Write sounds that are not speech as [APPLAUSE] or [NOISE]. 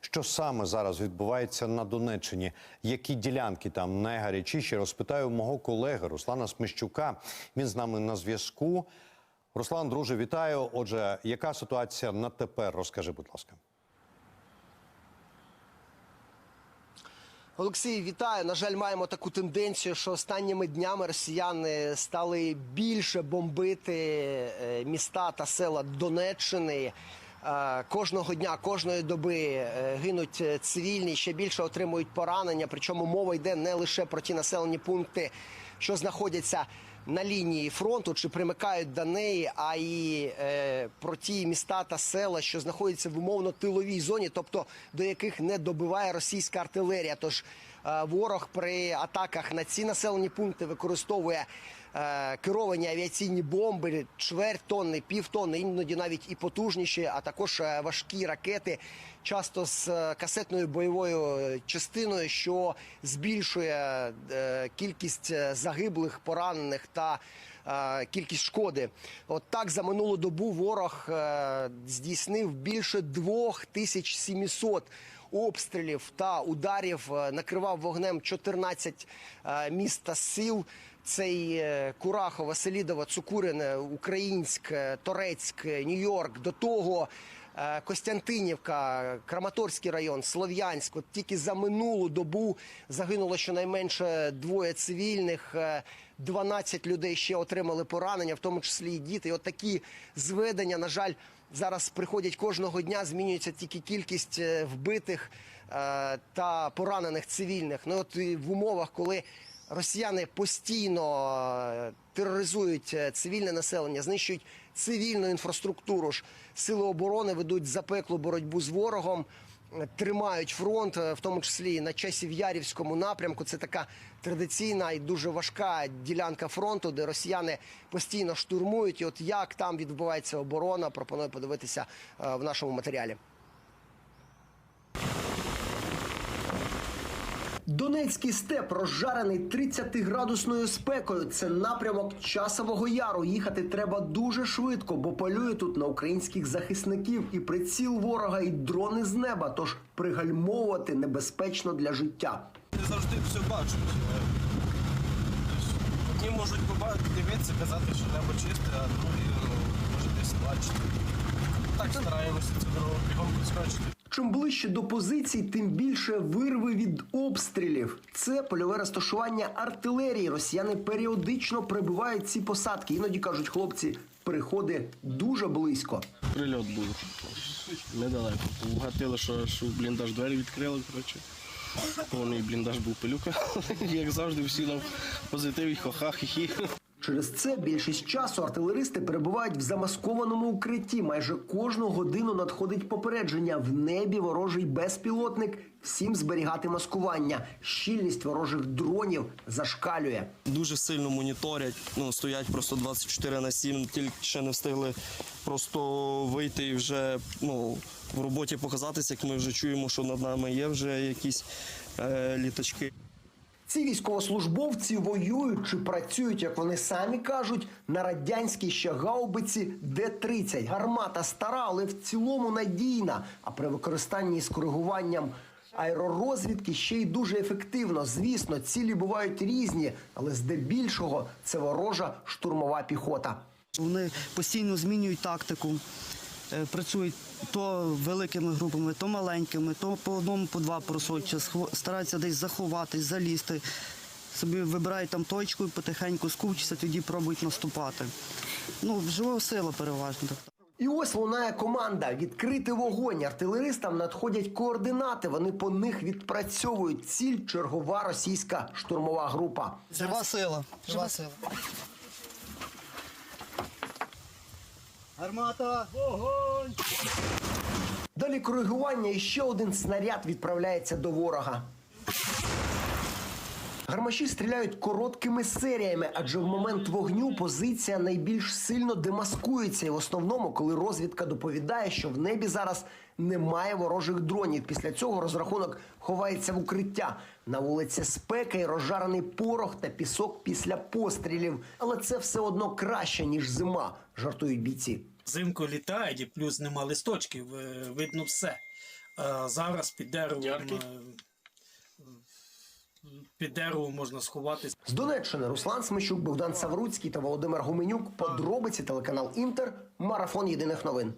Що саме зараз відбувається на Донеччині? Які ділянки там найгарячіші? Розпитаю мого колеги Руслана Смещука. Він з нами на зв'язку. Руслан, друже, вітаю. Отже, яка ситуація на тепер? Розкажи, будь ласка. Олексій, вітаю. На жаль, маємо таку тенденцію, що останніми днями росіяни стали більше бомбити е, міста та села Донеччини. Е, Кожного дня, кожної доби е, гинуть е, цивільні, ще більше отримують поранення. Причому мова йде не лише про ті населені пункти, що знаходяться на лінії фронту чи примикають до неї, а й про ті міста та села, що знаходяться в умовно тиловій зоні, тобто до яких не добиває російська артилерія. Тож ворог при атаках на ці населені пункти використовує е, керовані авіаційні бомби, чверть тонни, півтонни, іноді навіть і потужніші, а також е, важкі ракети, часто з е, касетною бойовою е, частиною, що збільшує е, кількість е, загиблих, поранених та е, кількість шкоди. От так за минулу добу ворог е, здійснив більше 2700 обстрілів та ударів, е, накривав вогнем 14 е, міст та сіл. Цей е, Курахове, Селідово, Цукурине, Українськ, е, Торецьк, е, Нью-Йорк. До того е, Костянтинівка, Краматорський район, Слов'янськ. От тільки за минулу добу загинуло щонайменше двоє цивільних. Е, 12 людей ще отримали поранення, в тому числі і діти. І от такі зведення, на жаль, зараз приходять кожного дня. Змінюється тільки кількість е, вбитих е, та поранених цивільних. Ну от і в умовах, коли росіяни постійно е, тероризують цивільне населення, знищують цивільну інфраструктуру. ж Сили оборони ведуть запеклу боротьбу з ворогом. Тримають фронт, е, в тому числі і на часів Ярівському напрямку. Це така традиційна і дуже важка ділянка фронту, де росіяни постійно штурмують. І от як там відбувається оборона, пропоную подивитися е, в нашому матеріалі. Донецький степ розжарений 30-градусною спекою. Це напрямок часового яру. Їхати треба дуже швидко, бо полює тут на українських захисників і приціл ворога, і дрони з неба. Тож пригальмовувати небезпечно для життя. Не завжди все бачать. Одні можуть побачити, дивитися, казати, що небо чисте, а другі ну, може десь бачити. Так стараємося цю дорогу бігом підскочити. Чим ближче до позицій, тим більше вирви від обстрілів. Це польове розташування артилерії. Росіяни періодично прибивають ці посадки. Іноді кажуть, хлопці, переходи дуже близько. Прильот був недалеко. Вгатили, що, що бліндаж двері відкрили, коротше. Повний бліндаж був пилюка. [LAUGHS] Як завжди, всі на позитиві, ха-ха, хі-хі. Через це більшість часу артилеристи перебувають в замаскованому укритті. Майже кожну годину надходить попередження в небі ворожий безпілотник. Всім зберігати маскування. Щільність ворожих дронів зашкалює. Дуже сильно моніторять, ну, стоять просто 24 на 7, тільки ще не встигли просто вийти і вже ну, в роботі показатися, як ми вже чуємо, що над нами є вже якісь е, літачки. Ці військовослужбовці воюють чи працюють, як вони самі кажуть, на радянській ще гаубиці Д-30. Гармата стара, але в цілому надійна. А при використанні з коригуванням аеророзвідки ще й дуже ефективно. Звісно, цілі бувають різні, але здебільшого це ворожа штурмова піхота. Вони постійно змінюють тактику, працюють то великими групами, то маленькими, то по одному, по два просоча, схо- стараються десь заховатись, залізти. Собі вибирають там точку і потихеньку скупчаться, тоді пробують наступати. Ну, жива сила переважно. І ось лунає команда відкрити вогонь. Артилеристам надходять координати. Вони по них відпрацьовують ціль чергова російська штурмова група. Жива сила. Жива сила. Гармата! Вогонь! Далі коригування і ще один снаряд відправляється до ворога. Гармаші стріляють короткими серіями, адже в момент вогню позиція найбільш сильно демаскується. І в основному, коли розвідка доповідає, що в небі зараз немає ворожих дронів. Після цього розрахунок ховається в укриття. На вулиці спека і розжарений порох та пісок після пострілів. Але це все одно краще ніж зима, жартують бійці. Взимку літають і плюс нема листочків, е, видно все. Е, Зараз під деревом, Яркий? Під деревом можна сховатись. З Донеччини Руслан Смещук, Богдан Савруцький та Володимир Гуменюк. Подробиці телеканал Інтер. Марафон єдиних новин.